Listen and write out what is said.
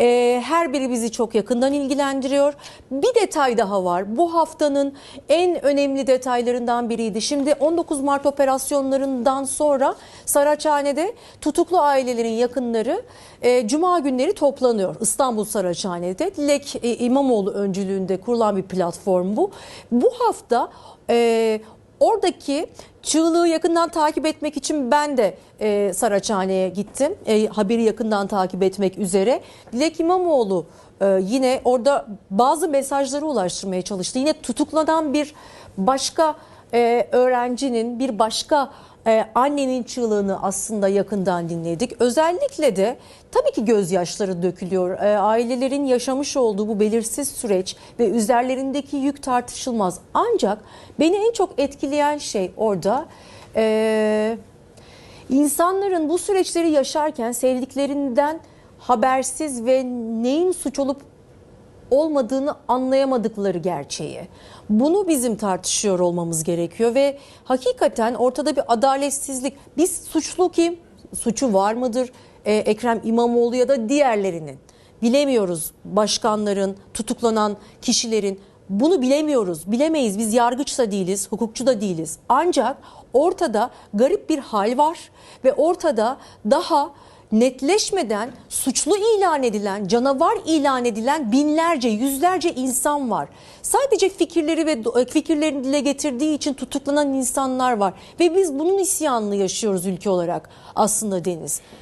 Ee, her biri bizi çok yakından ilgilendiriyor. Bir detay daha var. Bu haftanın en önemli detaylarından biriydi. Şimdi 19 Mart operasyonlarından sonra Saraçhane'de tutuklu ailelerin yakınları e, Cuma günleri toplanıyor. İstanbul Saraçhane'de. Dilek e, İmamoğlu öncülüğünde kurulan bir platform bu. Bu hafta e, oradaki çığlığı yakından takip etmek için ben de e, Saraçhane'ye gittim. E, haberi yakından takip etmek üzere. Dilek İmamoğlu e, yine orada bazı mesajları ulaştırmaya çalıştı. Yine tutuklanan bir başka e, öğrencinin, bir başka e, annenin çığlığını aslında yakından dinledik. Özellikle de tabii ki gözyaşları dökülüyor. E, ailelerin yaşamış olduğu bu belirsiz süreç ve üzerlerindeki yük tartışılmaz. Ancak beni en çok etkileyen şey orada e, insanların bu süreçleri yaşarken sevdiklerinden habersiz ve neyin suç olup olmadığını anlayamadıkları gerçeği. Bunu bizim tartışıyor olmamız gerekiyor ve hakikaten ortada bir adaletsizlik. Biz suçlu kim? Suçu var mıdır? Ee, Ekrem İmamoğlu ya da diğerlerinin. Bilemiyoruz başkanların, tutuklanan kişilerin. Bunu bilemiyoruz. Bilemeyiz. Biz yargıç da değiliz, hukukçu da değiliz. Ancak ortada garip bir hal var ve ortada daha netleşmeden suçlu ilan edilen, canavar ilan edilen binlerce, yüzlerce insan var. Sadece fikirleri ve fikirlerini dile getirdiği için tutuklanan insanlar var ve biz bunun isyanını yaşıyoruz ülke olarak aslında Deniz.